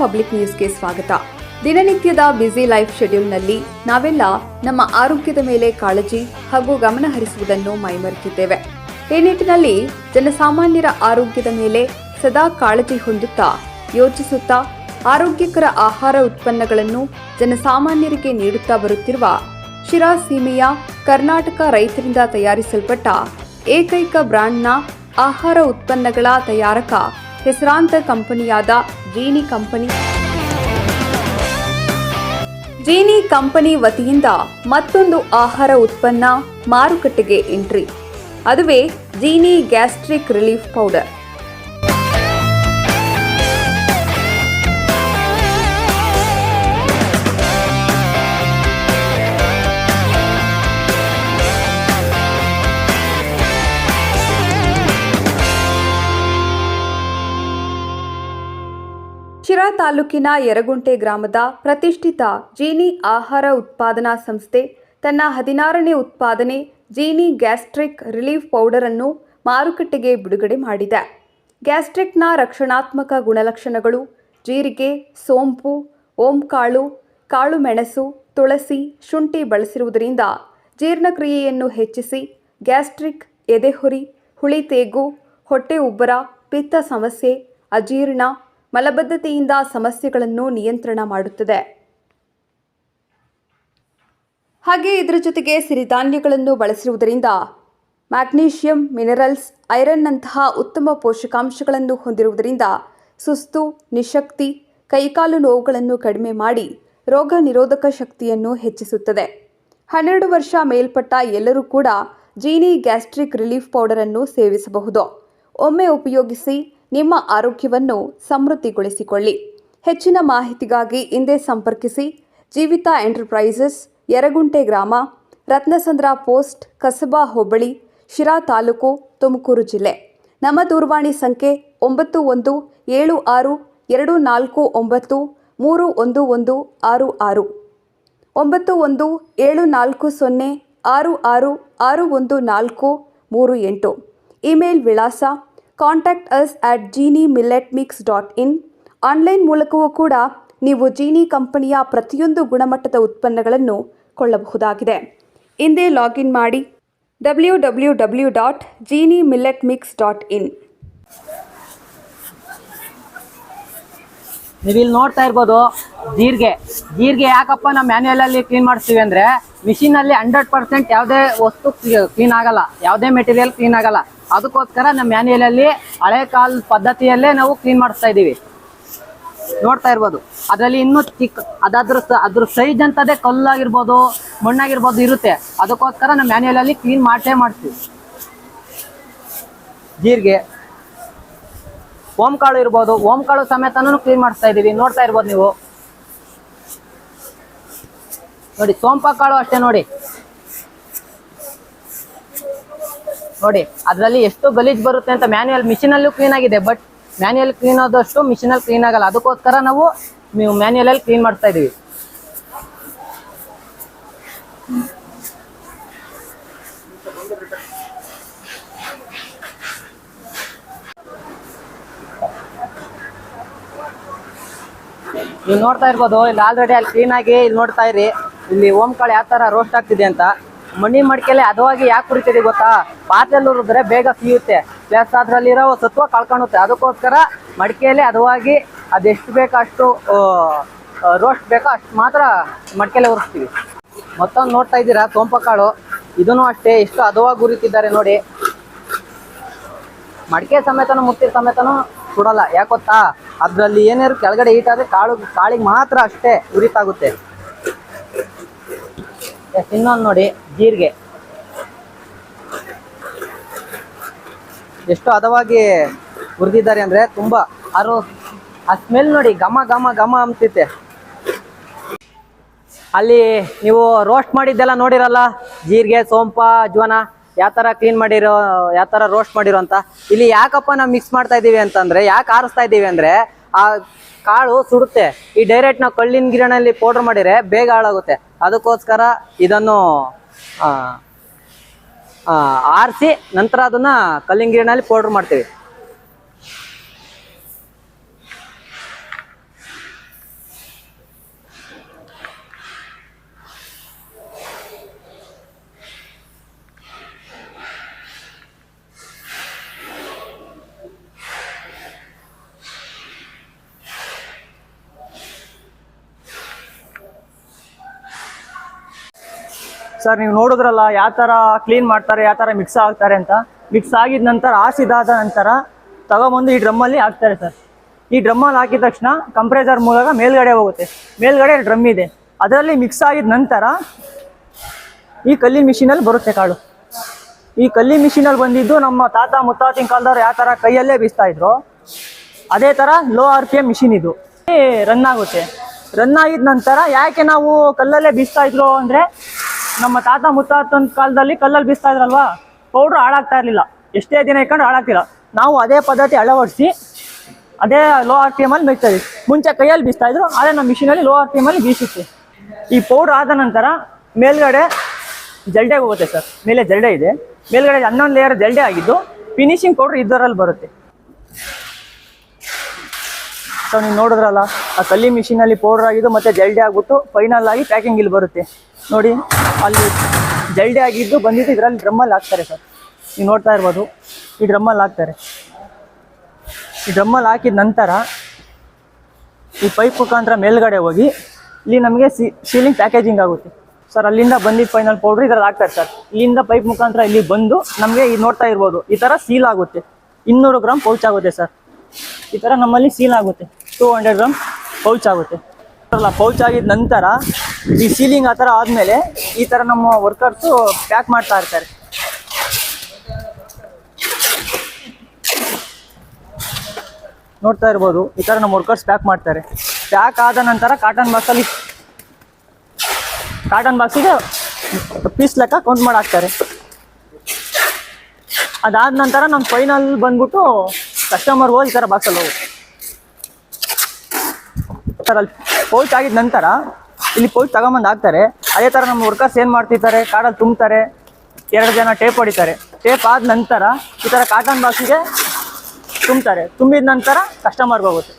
Public ನ್ಯೂಸ್ಗೆ ಸ್ವಾಗತ. ದಿನನಿತ್ಯದ ಬ್ಯುಸಿ ಲೈಫ್ ಶೆಡ್ಯೂಲ್ನಲ್ಲಿ ನಾವೆಲ್ಲ ನಮ್ಮ ಆರೋಗ್ಯದ ಮೇಲೆ ಕಾಳಜಿ ಹಾಗೂ ಗಮನ ಹರಿಸುವುದನ್ನು ಮೈಮರೆತಿದ್ದೇವೆ. ಈ ನಿಟ್ಟಿನಲ್ಲಿ ಜನಸಾಮಾನ್ಯರ ಆರೋಗ್ಯದ ಮೇಲೆ ಸದಾ ಕಾಳಜಿ ಹೊಂದುತ್ತಾ ಯೋಚಿಸುತ್ತಾ ಆರೋಗ್ಯಕರ ಆಹಾರ ಉತ್ಪನ್ನಗಳನ್ನು ಜನಸಾಮಾನ್ಯರಿಗೆ ನೀಡುತ್ತಾ ಬರುತ್ತಿರುವ ಶಿರಾ ಸೀಮೆಯ ಕರ್ನಾಟಕ ರೈತರಿಂದ ತಯಾರಿಸಲ್ಪಟ್ಟ ಏಕೈಕ ಬ್ರಾಂಡ್ನ ಆಹಾರ ಉತ್ಪನ್ನಗಳ ತಯಾರಕ ಹೆಸರಾಂತ ಕಂಪನಿಯಾದ ಜೀನಿ ಕಂಪನಿ. ಜೀನಿ ಕಂಪನಿ ವತಿಯಿಂದ ಮತ್ತೊಂದು ಆಹಾರ ಉತ್ಪನ್ನ ಮಾರುಕಟ್ಟೆಗೆ ಎಂಟ್ರಿ. ಅದುವೇ ಜೀನಿ ಗ್ಯಾಸ್ಟ್ರಿಕ್ ರಿಲೀಫ್ ಪೌಡರ್. ತಾಲೂಕಿನ ಯರಗುಂಟೆ ಗ್ರಾಮದ ಪ್ರತಿಷ್ಠಿತ ಜೀನಿ ಆಹಾರ ಉತ್ಪಾದನಾ ಸಂಸ್ಥೆ ತನ್ನ ಹದಿನಾರನೇ ಉತ್ಪಾದನೆ ಜೀನಿ ಗ್ಯಾಸ್ಟ್ರಿಕ್ ರಿಲೀಫ್ ಪೌಡರ್ ಅನ್ನು ಮಾರುಕಟ್ಟೆಗೆ ಬಿಡುಗಡೆ ಮಾಡಿದೆ. ಗ್ಯಾಸ್ಟ್ರಿಕ್ನ ರಕ್ಷಣಾತ್ಮಕ ಗುಣಲಕ್ಷಣಗಳು ಜೀರಿಗೆ, ಸೋಂಪು, ಓಂಕಾಳು, ಕಾಳು ಮೆಣಸು, ತುಳಸಿ, ಶುಂಠಿ ಬಳಸಿರುವುದರಿಂದ ಜೀರ್ಣಕ್ರಿಯೆಯನ್ನು ಹೆಚ್ಚಿಸಿ ಗ್ಯಾಸ್ಟ್ರಿಕ್ ಎದೆಹುರಿ, ಹುಳಿತೇಗು, ಹೊಟ್ಟೆ ಉಬ್ಬರ, ಪಿತ್ತ ಸಮಸ್ಯೆ, ಅಜೀರ್ಣ ಮಲಬದ್ಧತೆಯಿಂದ ಸಮಸ್ಯೆಗಳನ್ನು ನಿಯಂತ್ರಣ ಮಾಡುತ್ತದೆ. ಹಾಗೆ ಇದರ ಜೊತೆಗೆ ಸಿರಿಧಾನ್ಯಗಳನ್ನು ಬಳಸಿರುವುದರಿಂದ ಮ್ಯಾಗ್ನೀಷಿಯಂ, ಮಿನರಲ್ಸ್, ಐರನ್ನಂತಹ ಉತ್ತಮ ಪೋಷಕಾಂಶಗಳನ್ನು ಹೊಂದಿರುವುದರಿಂದ ಸುಸ್ತು, ನಿಶಕ್ತಿ, ಕೈಕಾಲು ನೋವುಗಳನ್ನು ಕಡಿಮೆ ಮಾಡಿ ರೋಗ ನಿರೋಧಕ ಶಕ್ತಿಯನ್ನು ಹೆಚ್ಚಿಸುತ್ತದೆ. ಹನ್ನೆರಡು ವರ್ಷ ಮೇಲ್ಪಟ್ಟ ಎಲ್ಲರೂ ಕೂಡ ಜೀನಿ ಗ್ಯಾಸ್ಟ್ರಿಕ್ ರಿಲೀಫ್ ಪೌಡರನ್ನು ಸೇವಿಸಬಹುದು. ಒಮ್ಮೆ ಉಪಯೋಗಿಸಿ ನಿಮ್ಮ ಆರೋಗ್ಯವನ್ನು ಸಮೃದ್ಧಿಗೊಳಿಸಿಕೊಳ್ಳಿ. ಹೆಚ್ಚಿನ ಮಾಹಿತಿಗಾಗಿ ಇಂದೇ ಸಂಪರ್ಕಿಸಿ. ಜೀವಿತ ಎಂಟರ್ಪ್ರೈಸಸ್, ಯರಗುಂಟೆ ಗ್ರಾಮ, ರತ್ನಸಂದ್ರ ಪೋಸ್ಟ್, ಕಸಬಾ ಹೋಬಳಿ, ಶಿರಾ ತಾಲೂಕು, ತುಮಕೂರು ಜಿಲ್ಲೆ. ನಮ್ಮ ದೂರವಾಣಿ ಸಂಖ್ಯೆ ಒಂಬತ್ತು ಒಂದು ಏಳು ಆರು ಎರಡು ನಾಲ್ಕು ಒಂಬತ್ತು ಮೂರು ಒಂದು ಒಂದು ಆರು ಆರು. ಒಂಬತ್ತು ಒಂದು ಏಳು ನಾಲ್ಕು ಸೊನ್ನೆ ಆರು ಆರು ಆರು ಒಂದು ನಾಲ್ಕು ಮೂರು ಎಂಟು. ಇಮೇಲ್ ವಿಳಾಸ contact us at Jeeni millet mix dot in online ಮೂಲಕವೂ ಕೂಡ ನೀವು ಜೀನಿ ಕಂಪನಿಯ ಪ್ರತಿಯೊಂದು ಗುಣಮಟ್ಟದ ಉತ್ಪನ್ನಗಳನ್ನು ಕೊಳ್ಳಬಹುದಾಗಿದೆ. ಇಂದೇ ಲಾಗಿನ್ ಮಾಡಿ W W W dot Jeeni millet mix dot in ನೀವು ಇಲ್ಲಿ ನೋಡ್ತಾ ಇರ್ಬೋದು ಜೀರಿಗೆ ಜೀರಿಗೆ ಯಾಕಪ್ಪ ನಾವು ಮ್ಯಾನ್ಯಲ್ ಅಲ್ಲಿ ಕ್ಲೀನ್ ಮಾಡಿಸ್ತೀವಿ ಅಂದ್ರೆ ಮಿಷಿನ್ ಅಲ್ಲಿ ಹಂಡ್ರೆಡ್ ಪರ್ಸೆಂಟ್ ಯಾವುದೇ ವಸ್ತು ಕ್ಲೀನ್ ಆಗಲ್ಲ. ಯಾವುದೇ ಮೆಟೀರಿಯಲ್ ಕ್ಲೀನ್ ಆಗಲ್ಲ. ಅದಕ್ಕೋಸ್ಕರ ನಮ್ಮ ಮ್ಯಾನ್ಯಲ್ ಅಲ್ಲಿ ಹಳೆ ಕಾಲ ಪದ್ಧತಿಯಲ್ಲೇ ನಾವು ಕ್ಲೀನ್ ಮಾಡಿಸ್ತಾ ಇದೀವಿ ನೋಡ್ತಾ ಇರ್ಬೋದು. ಅದರಲ್ಲಿ ಇನ್ನೂ ಚಿಕ್ಕ, ಅದಾದ್ರ ಅದ್ರ ಸೈಜ್ ಅಂತದೇ ಕಲ್ಲಾಗಿರ್ಬೋದು, ಮಣ್ಣಾಗಿರ್ಬೋದು ಇರುತ್ತೆ. ಅದಕ್ಕೋಸ್ಕರ ನಮ್ಮ ಮ್ಯಾನ್ಯಲ್ ಅಲ್ಲಿ ಕ್ಲೀನ್ ಮಾಡೇ ಮಾಡ್ತೀವಿ. ಜೀರಿಗೆ, ಓಂಕಾಳು ಇರ್ಬೋದು. ಓಂಕಾಳು ಸಮೇತನೂ ಕ್ಲೀನ್ ಮಾಡಿಸ್ತಾ ಇದೀವಿ ನೋಡ್ತಾ ಇರ್ಬೋದು ನೀವು. ನೋಡಿ ಸೋಂಪ ಕಾಳು ಅಷ್ಟೇ ನೋಡಿ. ನೋಡಿ, ಅದರಲ್ಲಿ ಎಷ್ಟು ಗಲೀಜ್ ಬರುತ್ತೆ ಅಂತ ಮ್ಯಾನ್ಯಲ್ ಮಿಷಿನ್ ಅಲ್ಲೂ ಕ್ಲೀನ್ ಆಗಿದೆ ಬಟ್ ಮ್ಯಾನ್ಯಲ್ ಕ್ಲೀನ್ ಆದಷ್ಟು ಮಿಷಿನ್ ಅಲ್ಲಿ ಕ್ಲೀನ್ ಆಗಲ್ಲ. ಅದಕ್ಕೋಸ್ಕರ ನಾವು ನೀವು ಮ್ಯಾನ್ಯಲ್ ಅಲ್ಲಿ ಕ್ಲೀನ್ ಮಾಡ್ತಾ ಇದೀವಿ. ನೀವು ನೋಡ್ತಾ ಇರ್ಬೋದು, ಇಲ್ಲಿ ಆಲ್ರೆಡಿ ಅಲ್ಲಿ ಕ್ಲೀನ್ ಆಗಿ ಇಲ್ಲಿ ನೋಡ್ತಾ ಇರಿ. ಇಲ್ಲಿ ಓಂಕಾಳು ಯಾವ ತರ ರೋಸ್ಟ್ ಆಗ್ತಿದೆ ಅಂತ. ಮಣ್ಣಿ ಮಡಿಕೆಲೆ ಹದವಾಗಿ ಯಾಕೆ ಕುಡಿತಿದೆ ಗೊತ್ತಾ? ಪಾತ್ರೆಯಲ್ಲಿ ಹುರಿದ್ರೆ ಬೇಗ ಸಿಯುತ್ತೆ ಪ್ಲಸ್ ಅದ್ರಲ್ಲಿರೋ ಸತ್ವ ಕಳ್ಕೊಳುತ್ತೆ ಅದಕ್ಕೋಸ್ಕರ ಮಡಿಕೆಯಲ್ಲಿ ಅದವಾಗಿ ಅದೆಷ್ಟು ಬೇಕೋ ಅಷ್ಟು ರೋಸ್ಟ್ ಬೇಕೋ ಅಷ್ಟು ಮಾತ್ರ ಮಡಿಕೆಲೆ ಉರಿಸ್ತೀವಿ. ಮತ್ತೊಂದು ನೋಡ್ತಾ ಇದ್ದೀರಾ? ಸೋಂಪಕಾಳು. ಇದನ್ನು ಅಷ್ಟೇ. ಎಷ್ಟು ಹದವಾಗಿ ಉರಿತಿದ್ದಾರೆ ನೋಡಿ. ಮಡಿಕೆ ಸಮೇತನು ಮುತ್ತಿ ಸಮೇತನು ಸುಡಲ್ಲ. ಯಾಕೊತ್ತಾ ಅದ್ರಲ್ಲಿ ಏನಾದ್ರು ಕೆಳಗಡೆ ಹೀಟ್ ಆದ್ರೆ ಕಾಳು, ಕಾಳಿಗೆ ಮಾತ್ರ ಅಷ್ಟೇ ಉರಿತಾಗುತ್ತೆ. ಇನ್ನೊಂದು ನೋಡಿ, ಜೀರಿಗೆ. ಎಷ್ಟು ಹದವಾಗಿ ಹುರಿದಿದ್ದಾರೆ ಅಂದ್ರೆ ತುಂಬಾ ಅರು ಆ ಸ್ಮೆಲ್ ನೋಡಿ, ಘಮ ಘಮ ಘಮ ಅಂತಿತ್ತೆ ಅಲ್ಲಿ ನೀವು ರೋಸ್ಟ್ ಮಾಡಿದ್ದೆಲ್ಲ ನೋಡಿರಲ್ಲ, ಜೀರಿಗೆ, ಸೋಂಪ ಅಜ್ವನ ಯಾವ ಥರ ಕ್ಲೀನ್ ಮಾಡಿರೋ ಯಾವ ಥರ ರೋಸ್ಟ್ ಮಾಡಿರೋ ಅಂತ. ಇಲ್ಲಿ ಯಾಕಪ್ಪ ನಾವು ಮಿಕ್ಸ್ ಮಾಡ್ತಾ ಇದ್ದೀವಿ ಅಂತಂದ್ರೆ, ಯಾಕೆ ಆರಿಸ್ತಾ ಇದ್ದೀವಿ ಅಂದ್ರೆ, ಆ ಕಾಳು ಸುಡುತ್ತೆ. ಈ ಡೈರೆಕ್ಟ್ ನಾವು ಕಳ್ಳಿನ ಗಿರಣಲ್ಲಿ ಪೌಡ್ರ್ ಮಾಡಿದ್ರೆ ಬೇಗ ಹಾಳಾಗುತ್ತೆ. ಅದಕ್ಕೋಸ್ಕರ ಇದನ್ನು ಆರಿಸಿ ನಂತರ ಅದನ್ನ ಕಲ್ಲಿಂಗಿರಿನಲ್ಲಿ ಪೌಡ್ರ್ ಮಾಡ್ತೀವಿ. ಸರ್, ನೀವು ನೋಡಿದ್ರಲ್ಲ, ಯಾವ ಥರ ಕ್ಲೀನ್ ಮಾಡ್ತಾರೆ, ಯಾವ ಥರ ಮಿಕ್ಸ್ ಆಗ್ತಾರೆ ಅಂತ. ಮಿಕ್ಸ್ ಆಗಿದ ನಂತರ ಆಸಿದಾದ ನಂತರ, ತಗೊಂಬಂದು ಈ ಡ್ರಮ್ಮಲ್ಲಿ ಹಾಕ್ತಾರೆ ಸರ್. ಈ ಡ್ರಮ್ಮಲ್ಲಿ ಹಾಕಿದ ತಕ್ಷಣ ಕಂಪ್ರೆಸರ್ ಮೂಲಕ ಮೇಲ್ಗಡೆ ಹೋಗುತ್ತೆ. ಮೇಲ್ಗಡೆ ಡ್ರಮ್ ಇದೆ. ಅದರಲ್ಲಿ ಮಿಕ್ಸ್ ಆಗಿದ ನಂತರ, ಈ ಕಲ್ಲಿನ ಮಿಷಿನಲ್ಲಿ ಬರುತ್ತೆ ಕಾಳು. ಈ ಕಲ್ಲಿ ಮಿಷಿನಲ್ಲಿ ಬಂದಿದ್ದು ನಮ್ಮ ತಾತ ಮುತ್ತಾತಿನ ಕಾಲದವ್ರು ಯಾವ ಥರ ಕೈಯಲ್ಲೇ ಬೀಸ್ತಾ ಇದ್ರು, ಅದೇ ಥರ low R P M machine ಇದು. ರನ್ ಆಗುತ್ತೆ. ರನ್ ಆಗಿದ ನಂತರ, ಯಾಕೆ ನಾವು ಕಲ್ಲಲ್ಲೇ ಬೀಸ್ತಾ ಇದ್ರು ಅಂದರೆ ನಮ್ಮ ತಾತ ಮುತ್ತಾತನ ಕಾಲದಲ್ಲಿ ಕಲ್ಲಲ್ಲಿ ಬೀಸ್ತಾ ಇದ್ರಲ್ವಾ? ಪೌಡ್ರ್ ಹಾಳಾಗ್ತಾ ಇರಲಿಲ್ಲ. ಎಷ್ಟೇ ದಿನ ಇಟ್ಕೊಂಡು ಹಾಳಾಗ್ತಿಲ್ಲ. ನಾವು ಅದೇ ಪದ್ಧತಿ ಅಳವಡಿಸಿ ಅದೇ ಲೋ ಆರ್ ಟಿ ಎಮಲ್ಲಿ ಬೀಸ್ತಾ ಇದ್ವಿ ಮುಂಚೆ ಕೈಯಲ್ಲಿ ಬೀಸ್ತಾ ಇದ್ರು ಅದೇ ನಮ್ಮ ಮಿಷಿನಲ್ಲಿ ಲೋ ಆರ್ ಟಿ ಎಮಲ್ಲಿ ಬೀಸುತ್ತೆ. ಈ ಪೌಡ್ರ್ ಆದ ನಂತರ ಮೇಲ್ಗಡೆ ಜಲ್ಡೆಗೆ ಹೋಗುತ್ತೆ ಸರ್. ಮೇಲೆ ಜಲ್ಡೆ ಇದೆ. ಮೇಲ್ಗಡೆ ಹನ್ನೊಂದು ಲೇಯರ್ ಜಲ್ಡೆ ಆಗಿದ್ದು ಫಿನಿಶಿಂಗ್ ಪೌಡ್ರ್ ಇದರಲ್ಲಿ ಬರುತ್ತೆ. ಸೊ ನೀವು ನೋಡಿದ್ರಲ್ಲ, ಆ ಕಲ್ಲಿ ಮಿಷಿನಲ್ಲಿ ಪೌಡ್ರ್ ಆಗಿದ್ದು ಮತ್ತೆ ಜಲ್ಡೆ ಆಗ್ಬಿಟ್ಟು ಫೈನಲ್ ಆಗಿ ಪ್ಯಾಕಿಂಗ್ ಇಲ್ಲಿ ಬರುತ್ತೆ. ನೋಡಿ, ಅಲ್ಲಿ ಜಲ್ಡಿ ಆಗಿದ್ದು ಬಂದಿದ್ದು ಇದರಲ್ಲಿ ಡ್ರಮ್ಮಲ್ಲಿ ಹಾಕ್ತಾರೆ ಸರ್ ನೀವು ನೋಡ್ತಾ ಇರ್ಬೋದು, ಈ ಡ್ರಮ್ಮಲ್ಲಿ ಹಾಕ್ತಾರೆ. ಈ ಡ್ರಮ್ಮಲ್ಲಿ ಹಾಕಿದ ನಂತರ ಈ ಪೈಪ್ ಮುಖಾಂತರ ಮೇಲ್ಗಡೆ ಹೋಗಿ, ಇಲ್ಲಿ ನಮಗೆ ಸೀಲಿಂಗ್ ಪ್ಯಾಕೇಜಿಂಗ್ ಆಗುತ್ತೆ. ಸರ್ ಅಲ್ಲಿಂದ ಬಂದಿದ್ದ ಫೈನಲ್ ಪೌಡ್ರ್ ಇದರಲ್ಲಿ ಹಾಕ್ತಾರೆ ಸರ್ ಇಲ್ಲಿಂದ ಪೈಪ್ ಮುಖಾಂತರ ಇಲ್ಲಿ ಬಂದು ನಮಗೆ ಈ ನೋಡ್ತಾ ಇರ್ಬೋದು, ಈ ಥರ ಸೀಲ್ ಆಗುತ್ತೆ. ಇನ್ನೂರು ಗ್ರಾಮ್ ಪೌಚ್ ಆಗುತ್ತೆ ಸರ್ ಈ ಥರ ನಮ್ಮಲ್ಲಿ ಸೀಲ್ ಆಗುತ್ತೆ. ಟೂ ಹಂಡ್ರೆಡ್ ಗ್ರಾಮ್ ಪೌಚ್ ಆಗುತ್ತೆ. ಪೌಚ್ ಆಗಿದ ನಂತರ ಈ ಸೀಲಿಂಗ್ ಆ ಥರ ಆದಮೇಲೆ ಈ ಥರ ನಮ್ಮ ವರ್ಕರ್ಸು ಪ್ಯಾಕ್ ಮಾಡ್ತಾ ಇರ್ತಾರೆ. ನೋಡ್ತಾ ಇರ್ಬೋದು, ಈ ಥರ ನಮ್ಮ ವರ್ಕರ್ಸ್ ಪ್ಯಾಕ್ ಮಾಡ್ತಾರೆ. ಪ್ಯಾಕ್ ಆದ ನಂತರ ಕಾಟನ್ ಬಾಕ್ಸಲ್ಲಿ ಕಾಟನ್ ಬಾಕ್ಸಿಗೆ ಪೀಸ್ ಲೆಕ್ಕ ಕೌಂಟ್ ಮಾಡಿ ಹಾಕ್ತಾರೆ. ಅದಾದ ನಂತರ ನಮ್ಮ ಫೈನಲ್ ಬಂದ್ಬಿಟ್ಟು ಕಸ್ಟಮರ್ಗೆ ಹೋಗಿ ಈ ಥರ ಬಾಕ್ಸಲ್ಲಿ ಹೋಗುತ್ತೆ. ಸರ್ ಅಲ್ಲಿ ಪೌಚ್ ಆಗಿದ ನಂತರ ಇಲ್ಲಿ ಪೌಚ್ ತಗೊಂಬಂದು ಹಾಕ್ತಾರೆ. ಅದೇ ಥರ ನಮ್ಮ ವರ್ಕರ್ಸ್ ಏನು ಮಾಡ್ತಿರ್ತಾರೆ? ಕಾಡಲ್ಲಿ ತುಂಬ್ತಾರೆ. ಎರಡು ಜನ ಟೇಪ್ ಹೊಡಿತಾರೆ. ಟೇಪ್ ಆದ ನಂತರ ಈ ಥರ ಕಾಟನ್ ಬಾಕ್ಸಿಗೆ ತುಂಬ್ತಾರೆ. ತುಂಬಿದ ನಂತರ ಕಸ್ಟಮರ್ಗೆ ಹೋಗುತ್ತೆ.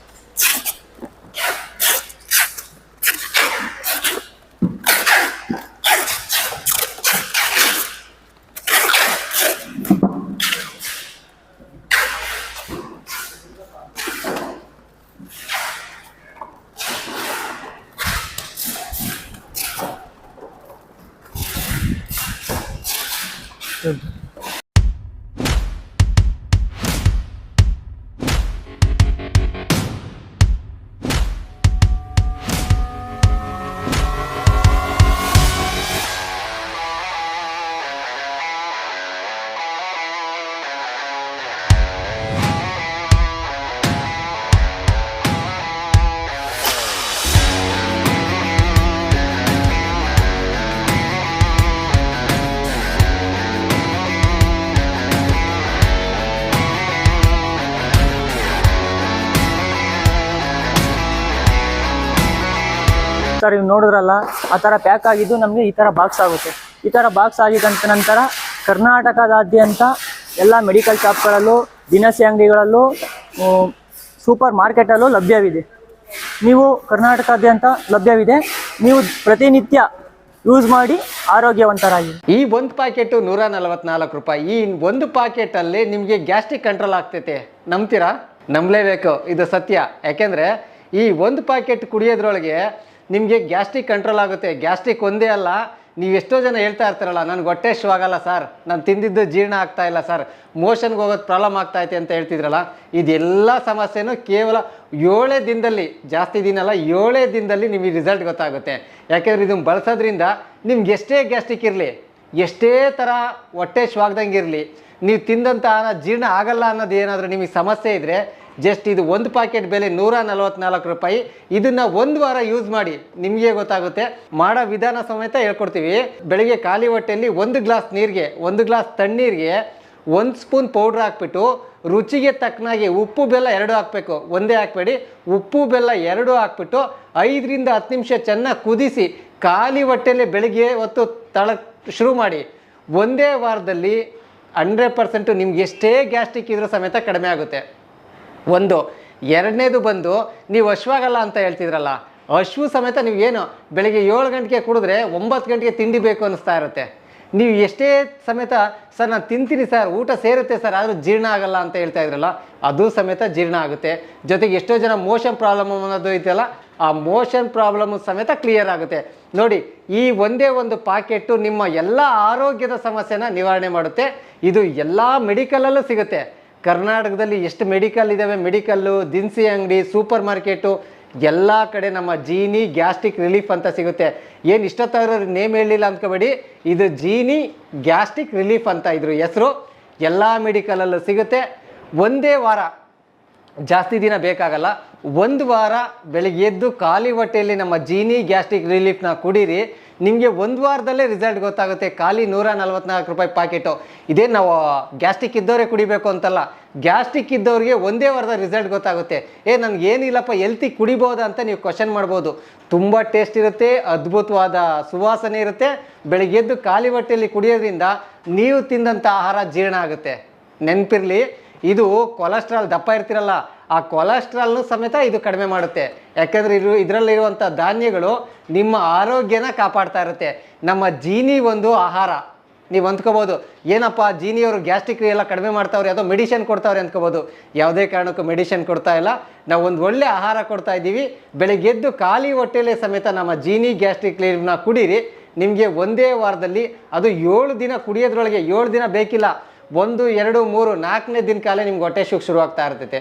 Good. ಸರ್ ನೀವು ನೋಡಿದ್ರಲ್ಲ, ಆ ಥರ ಪ್ಯಾಕ್ ಆಗಿದ್ದು ನಮಗೆ ಈ ಥರ ಬಾಕ್ಸ್ ಆಗುತ್ತೆ. ಈ ಥರ ಬಾಕ್ಸ್ ಆಗಿದ್ದಂತ ನಂತರ ಕರ್ನಾಟಕದಾದ್ಯಂತ ಎಲ್ಲ ಮೆಡಿಕಲ್ ಶಾಪ್ಗಳಲ್ಲೂ ದಿನಸಿ ಅಂಗಡಿಗಳಲ್ಲೂ ಸೂಪರ್ ಮಾರ್ಕೆಟಲ್ಲೂ ಲಭ್ಯವಿದೆ. ನೀವು ಕರ್ನಾಟಕದಾದ್ಯಂತ ಲಭ್ಯವಿದೆ. ನೀವು ಪ್ರತಿನಿತ್ಯ ಯೂಸ್ ಮಾಡಿ ಆರೋಗ್ಯವಂತರಾಗಿ. ಈ ಒಂದು ಪ್ಯಾಕೆಟು ನೂರ ನಲವತ್ನಾಲ್ಕು ರೂಪಾಯಿ. ಈ ಒಂದು ಪ್ಯಾಕೆಟಲ್ಲಿ ನಿಮಗೆ ಗ್ಯಾಸ್ಟ್ರಿಕ್ ಕಂಟ್ರೋಲ್ ಆಗ್ತೈತೆ. ನಂಬ್ತೀರಾ? ನಂಬಲೇಬೇಕು. ಇದು ಸತ್ಯ. ಯಾಕೆಂದರೆ ಈ ಒಂದು ಪ್ಯಾಕೆಟ್ ಕುಡಿಯೋದ್ರೊಳಗೆ ನಿಮಗೆ ಗ್ಯಾಸ್ಟ್ರಿಕ್ ಕಂಟ್ರೋಲ್ ಆಗುತ್ತೆ. ಗ್ಯಾಸ್ಟ್ರಿಕ್ ಒಂದೇ ಅಲ್ಲ, ನೀವು ಎಷ್ಟೋ ಜನ ಹೇಳ್ತಾ ಇರ್ತಾರಲ್ಲ ನನಗೆ ಹೊಟ್ಟೆ ಆಗಲ್ಲ ಸರ್, ನಾನು ತಿಂದಿದ್ದು ಜೀರ್ಣ ಆಗ್ತಾ ಇಲ್ಲ ಸರ್ ಮೋಷನ್ಗೆ ಹೋಗೋದು ಪ್ರಾಬ್ಲಮ್ ಆಗ್ತೈತೆ ಅಂತ ಹೇಳ್ತಿದ್ರಲ್ಲ, ಇದೆಲ್ಲ ಸಮಸ್ಯೆನೂ ಕೇವಲ ಏಳೇ ದಿನದಲ್ಲಿ, ಜಾಸ್ತಿ ದಿನ ಅಲ್ಲ, ಏಳೇ ದಿನದಲ್ಲಿ ನಿಮಗೆ ರಿಸಲ್ಟ್ ಗೊತ್ತಾಗುತ್ತೆ. ಯಾಕೆಂದರೆ ಇದನ್ನು ಬಳಸೋದ್ರಿಂದ ನಿಮ್ಗೆ ಎಷ್ಟೇ ಗ್ಯಾಸ್ಟ್ರಿಕ್ ಇರಲಿ, ಎಷ್ಟೇ ಥರ ಹೊಟ್ಟೆ ಶ್ವಾಗ್ದಂಗೆ ಇರಲಿ, ನೀವು ತಿಂದಂತಹ ಜೀರ್ಣ ಆಗಲ್ಲ ಅನ್ನೋದು ಏನಾದರೂ ನಿಮಗೆ ಸಮಸ್ಯೆ ಇದ್ದರೆ ಜಸ್ಟ್ ಇದು ಒಂದು ಪ್ಯಾಕೆಟ್ ಬೆಲೆ ನೂರ ನಲವತ್ನಾಲ್ಕು ರೂಪಾಯಿ. ಇದನ್ನು ಒಂದು ವಾರ ಯೂಸ್ ಮಾಡಿ. ನಿಮಗೆ ಗೊತ್ತಾಗುತ್ತೆ. ಮಾಡೋ ವಿಧಾನ ಸಮೇತ ಹೇಳ್ಕೊಡ್ತೀವಿ. ಬೆಳಿಗ್ಗೆ ಖಾಲಿ ಹೊಟ್ಟೆಯಲ್ಲಿ ಒಂದು ಗ್ಲಾಸ್ ನೀರಿಗೆ, ಒಂದು ಗ್ಲಾಸ್ ತಣ್ಣೀರಿಗೆ ಒಂದು ಸ್ಪೂನ್ ಪೌಡ್ರ್ ಹಾಕ್ಬಿಟ್ಟು ರುಚಿಗೆ ತಕ್ಕನಾಗಿ ಉಪ್ಪು ಬೆಲ್ಲ ಎರಡು ಹಾಕಬೇಕು. ಒಂದೇ ಹಾಕಬೇಡಿ. ಉಪ್ಪು ಬೆಲ್ಲ ಎರಡು ಹಾಕ್ಬಿಟ್ಟು ಐದರಿಂದ ಹತ್ತು ನಿಮಿಷ ಚೆನ್ನಾಗಿ ಕುದಿಸಿ ಖಾಲಿ ಹೊಟ್ಟೆಯಲ್ಲಿ ಬೆಳಿಗ್ಗೆ ಹೊತ್ತು ತಳ ಶುರು ಮಾಡಿ. ಒಂದೇ ವಾರದಲ್ಲಿ ಹಂಡ್ರೆಡ್ ಪರ್ಸೆಂಟು ನಿಮ್ಗೆ ಎಷ್ಟೇ ಗ್ಯಾಸ್ಟ್ರಿಕ್ ಇದ್ರೂ ಸಮೇತ ಕಡಿಮೆ ಆಗುತ್ತೆ. ಒಂದು. ಎರಡನೇದು ಬಂದು, ನೀವು ಹಶ್ವಾಗಲ್ಲ ಅಂತ ಹೇಳ್ತಿದ್ರಲ್ಲ ಹಶು ಸಮೇತ ನೀವು ಏನು, ಬೆಳಗ್ಗೆ ಏಳು ಗಂಟೆಗೆ ಕುಡಿದ್ರೆ ಒಂಬತ್ತು ಗಂಟೆಗೆ ತಿಂಡಿ ಬೇಕು ಅನ್ನಿಸ್ತಾ ಇರುತ್ತೆ. ನೀವು ಎಷ್ಟೇ ಸಮೇತ, ಸರ್ ನಾನು ತಿಂತೀನಿ ಸರ್, ಊಟ ಸೇರುತ್ತೆ ಸರ್, ಆದರೂ ಜೀರ್ಣ ಆಗಲ್ಲ ಅಂತ ಹೇಳ್ತಾ ಇದ್ರಲ್ಲ, ಅದು ಸಮೇತ ಜೀರ್ಣ ಆಗುತ್ತೆ. ಜೊತೆಗೆ ಎಷ್ಟೋ ಜನ ಮೋಷನ್ ಪ್ರಾಬ್ಲಮ್ ಅನ್ನೋದು ಇದೆಯಲ್ಲ, ಆ ಮೋಷನ್ ಪ್ರಾಬ್ಲಮ್ ಸಮೇತ ಕ್ಲಿಯರ್ ಆಗುತ್ತೆ. ನೋಡಿ, ಈ ಒಂದೇ ಒಂದು ಪಾಕೆಟ್ಟು ನಿಮ್ಮ ಎಲ್ಲ ಆರೋಗ್ಯದ ಸಮಸ್ಯೆನ ನಿವಾರಣೆ ಮಾಡುತ್ತೆ. ಇದು ಎಲ್ಲ ಮೆಡಿಕಲಲ್ಲೂ ಸಿಗುತ್ತೆ. ಕರ್ನಾಟಕದಲ್ಲಿ ಎಷ್ಟು ಮೆಡಿಕಲ್ ಇದ್ದಾವೆ ಮೆಡಿಕಲ್ಲು, ದಿನಸಿ ಅಂಗಡಿ, ಸೂಪರ್ ಮಾರ್ಕೆಟು, ಎಲ್ಲ ಕಡೆ ನಮ್ಮ ಜೀನಿ ಗ್ಯಾಸ್ಟ್ರಿಕ್ ರಿಲೀಫ್ ಅಂತ ಸಿಗುತ್ತೆ. ಏನು ಇಷ್ಟೊತ್ತಾದ್ರೂ ನೇಮ್ ಹೇಳಲಿಲ್ಲ ಅಂದ್ಕೋಬೇಡಿ ಇದು ಜೀನಿ ಗ್ಯಾಸ್ಟ್ರಿಕ್ ರಿಲೀಫ್ ಅಂತ ಇದ್ರ ಹೆಸರು. ಎಲ್ಲ ಮೆಡಿಕಲಲ್ಲೂ ಸಿಗುತ್ತೆ. ಒಂದೇ ವಾರ, ಜಾಸ್ತಿ ದಿನ ಬೇಕಾಗಲ್ಲ. ಒಂದು ವಾರ ಬೆಳಗ್ಗೆ ಎದ್ದು ಖಾಲಿ ಹೊಟ್ಟೆಯಲ್ಲಿ ನಮ್ಮ ಜೀನಿ ಗ್ಯಾಸ್ಟ್ರಿಕ್ ರಿಲೀಫ್ನ ಕುಡೀರಿ. ನಿಮಗೆ ಒಂದು ವಾರದಲ್ಲೇ ರಿಸಲ್ಟ್ ಗೊತ್ತಾಗುತ್ತೆ. ಖಾಲಿ ನೂರ ನಲ್ವತ್ನಾಲ್ಕು ರೂಪಾಯಿ ಪಾಕೆಟು. ಇದೇ ನಾವು ಗ್ಯಾಸ್ಟಿಕ್ ಇದ್ದವರೇ ಕುಡಿಬೇಕು ಅಂತಲ್ಲ ಗ್ಯಾಸ್ಟಿಕ್ ಇದ್ದವ್ರಿಗೆ ಒಂದೇ ವಾರದ ರಿಸಲ್ಟ್ ಗೊತ್ತಾಗುತ್ತೆ. ಏ, ನನಗೆ ಏನಿಲ್ಲಪ್ಪ ಎಲ್ತಿ ಕುಡಿಬೋದಾ ಅಂತ ನೀವು ಕ್ವಶನ್ ಮಾಡ್ಬೋದು. ತುಂಬ ಟೇಸ್ಟ್ ಇರುತ್ತೆ, ಅದ್ಭುತವಾದ ಸುವಾಸನೆ ಇರುತ್ತೆ. ಬೆಳಿಗ್ಗೆದ್ದು ಖಾಲಿ ಹೊಟ್ಟೆಯಲ್ಲಿ ಕುಡಿಯೋದ್ರಿಂದ ನೀವು ತಿಂದಂಥ ಆಹಾರ ಜೀರ್ಣ ಆಗುತ್ತೆ. ನೆನಪಿರಲಿ ಇದು ಕೊಲೆಸ್ಟ್ರಾಲ್, ದಪ್ಪ ಇರ್ತಿರಲ್ಲ, ಆ ಕೊಲೆಸ್ಟ್ರಾಲ್ನು ಸಮೇತ ಇದು ಕಡಿಮೆ ಮಾಡುತ್ತೆ. ಯಾಕಂದ್ರೆ ಇದು ಇದರಲ್ಲಿರುವಂಥ ಧಾನ್ಯಗಳು ನಿಮ್ಮ ಆರೋಗ್ಯನ ಕಾಪಾಡ್ತಾ ಇರುತ್ತೆ. ನಮ್ಮ ಜೀನಿ ಒಂದು ಆಹಾರ. ನೀವು ಅಂದ್ಕೋಬೋದು ಏನಪ್ಪ, ಜೀನಿಯವರು ಗ್ಯಾಸ್ಟ್ರಿಕ್ ಎಲ್ಲ ಕಡಿಮೆ ಮಾಡ್ತಾವ್ರೆ, ಯಾವುದೋ ಮೆಡಿಷನ್ ಕೊಡ್ತಾವ್ರೆ ಅಂದ್ಕೋಬೋದು. ಯಾವುದೇ ಕಾರಣಕ್ಕೂ ಮೆಡಿಷನ್ ಕೊಡ್ತಾ ಇಲ್ಲ. ನಾವು ಒಂದು ಒಳ್ಳೆ ಆಹಾರ ಕೊಡ್ತಾ ಇದ್ದೀವಿ. ಬೆಳಗ್ಗೆ ಎದ್ದು ಖಾಲಿ ಹೊಟ್ಟೆಲೇ ಸಮೇತ ನಮ್ಮ ಜೀನಿ ಗ್ಯಾಸ್ಟ್ರಿಕ್ ಲೀವ್ನ ಕುಡೀರಿ. ನಿಮಗೆ ಒಂದೇ ವಾರದಲ್ಲಿ ಅದು ಏಳು ದಿನ ಕುಡಿಯೋದ್ರೊಳಗೆ ಏಳು ದಿನ ಬೇಕಿಲ್ಲ. ಒಂದು, ಎರಡು, ಮೂರು, ನಾಲ್ಕನೇ ದಿನ ಕಾಲ ನಿಮ್ಗೆ ಹೊಟ್ಟೆ ಶುಕ್ ಶುರು ಆಗ್ತಾ ಇರ್ತೈತೆ.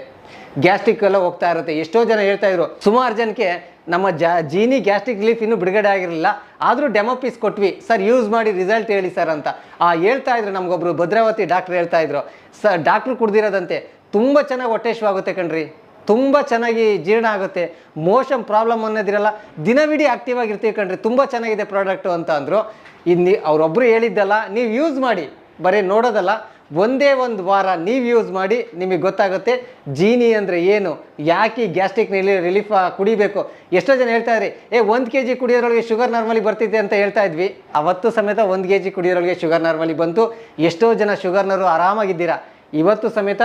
ಗ್ಯಾಸ್ಟ್ರಿಕ್ ಎಲ್ಲ ಹೋಗ್ತಾ ಇರುತ್ತೆ. ಎಷ್ಟೋ ಜನ ಹೇಳ್ತಾ ಇದ್ರು ಸುಮಾರು ಜನಕ್ಕೆ ನಮ್ಮ ಜಾ, ಜೀನಿ ಗ್ಯಾಸ್ಟ್ರಿಕ್ ರಿಲೀಫ್ ಇನ್ನೂ ಬಿಡುಗಡೆ ಆಗಿರಲಿಲ್ಲ. ಆದರೂ ಡೆಮೋ ಪೀಸ್ ಕೊಟ್ವಿ. ಸರ್, ಯೂಸ್ ಮಾಡಿ ರಿಸಲ್ಟ್ ಹೇಳಿ ಸರ್ ಅಂತ. ಆ ಹೇಳ್ತಾ ಇದ್ರು ನಮಗೊಬ್ರು ಭದ್ರಾವತಿ ಡಾಕ್ಟ್ರ್ ಹೇಳ್ತಾ ಇದ್ರು. ಸರ್, ಡಾಕ್ಟ್ರು ಕುಡ್ದಿರೋದಂತೆ. ತುಂಬ ಚೆನ್ನಾಗಿ ಹೊಟ್ಟೆ ಆಗುತ್ತೆ ಕಣ್ರಿ. ತುಂಬ ಚೆನ್ನಾಗಿ ಜೀರ್ಣ ಆಗುತ್ತೆ. ಮೋಷನ್ ಪ್ರಾಬ್ಲಮ್ ಅನ್ನೋದಿರಲ್ಲ, ದಿನವಿಡೀ ಆಕ್ಟಿವ್ ಆಗಿರ್ತೀವಿ ಕಣ್ರಿ. ತುಂಬ ಚೆನ್ನಾಗಿದೆ ಪ್ರಾಡಕ್ಟು ಅಂತ ಅಂದರು. ಇನ್ನು ಅವರೊಬ್ಬರು ಹೇಳಿದ್ದಲ್ಲ, ನೀವು ಯೂಸ್ ಮಾಡಿ. ಬರೀ ನೋಡೋದಲ್ಲ ಒಂದೇ ಒಂದು ವಾರ ನೀವು ಯೂಸ್ ಮಾಡಿ ನಿಮಗೆ ಗೊತ್ತಾಗುತ್ತೆ ಜೀನಿ ಅಂದರೆ ಏನು, ಯಾಕೆ ಗ್ಯಾಸ್ಟ್ರಿಕ್ ರಿಲೀಫ್ ಕುಡಿಬೇಕು? ಎಷ್ಟೋ ಜನ ಹೇಳ್ತಾ ಇದ್ರಿ, ಏ, ಒಂದು ಕೆ ಜಿ ಕುಡಿಯೋದ್ರೊಳಗೆ ಶುಗರ್ ನಾರ್ಮಲಿ ಬರ್ತಿದೆ ಅಂತ ಹೇಳ್ತಾ ಇದ್ವಿ. ಅವತ್ತು ಸಮೇತ ಒಂದು ಕೆ ಜಿ ಕುಡಿಯೋದ್ರೊಳಗೆ ಶುಗರ್ ನಾರ್ಮಲಿ ಬಂತು. ಎಷ್ಟೋ ಜನ ಶುಗರ್ನವರು ಆರಾಮಾಗಿದ್ದೀರಾ? ಇವತ್ತು ಸಮೇತ,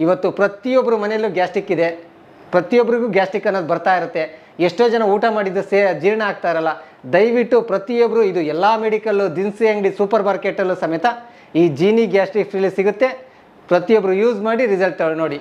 ಇವತ್ತು ಪ್ರತಿಯೊಬ್ಬರು ಮನೆಯಲ್ಲೂ ಗ್ಯಾಸ್ಟ್ರಿಕ್ ಇದೆ. ಪ್ರತಿಯೊಬ್ಬರಿಗೂ ಗ್ಯಾಸ್ಟ್ರಿಕ್ ಅನ್ನೋದು ಬರ್ತಾ ಇರುತ್ತೆ. ಎಷ್ಟೋ ಜನ ಊಟ ಮಾಡಿದ್ದು ಸೇ ಜೀರ್ಣ ಆಗ್ತಾ ಇರಲ್ಲ. ದಯವಿಟ್ಟು ಪ್ರತಿಯೊಬ್ಬರು ಇದು ಎಲ್ಲ ಮೆಡಿಕಲ್ಲು ದಿನಸಿ ಅಂಗಡಿ ಸೂಪರ್ ಮಾರ್ಕೆಟಲ್ಲೂ ಸಮೇತ ಈ ಜೀನಿ ಗ್ಯಾಸ್ಟ್ರಿಕ್ ಫ್ರೀಲಿ ಸಿಗುತ್ತೆ. ಪ್ರತಿಯೊಬ್ಬರು ಯೂಸ್ ಮಾಡಿ ರಿಸಲ್ಟ್ ನೋಡಿ.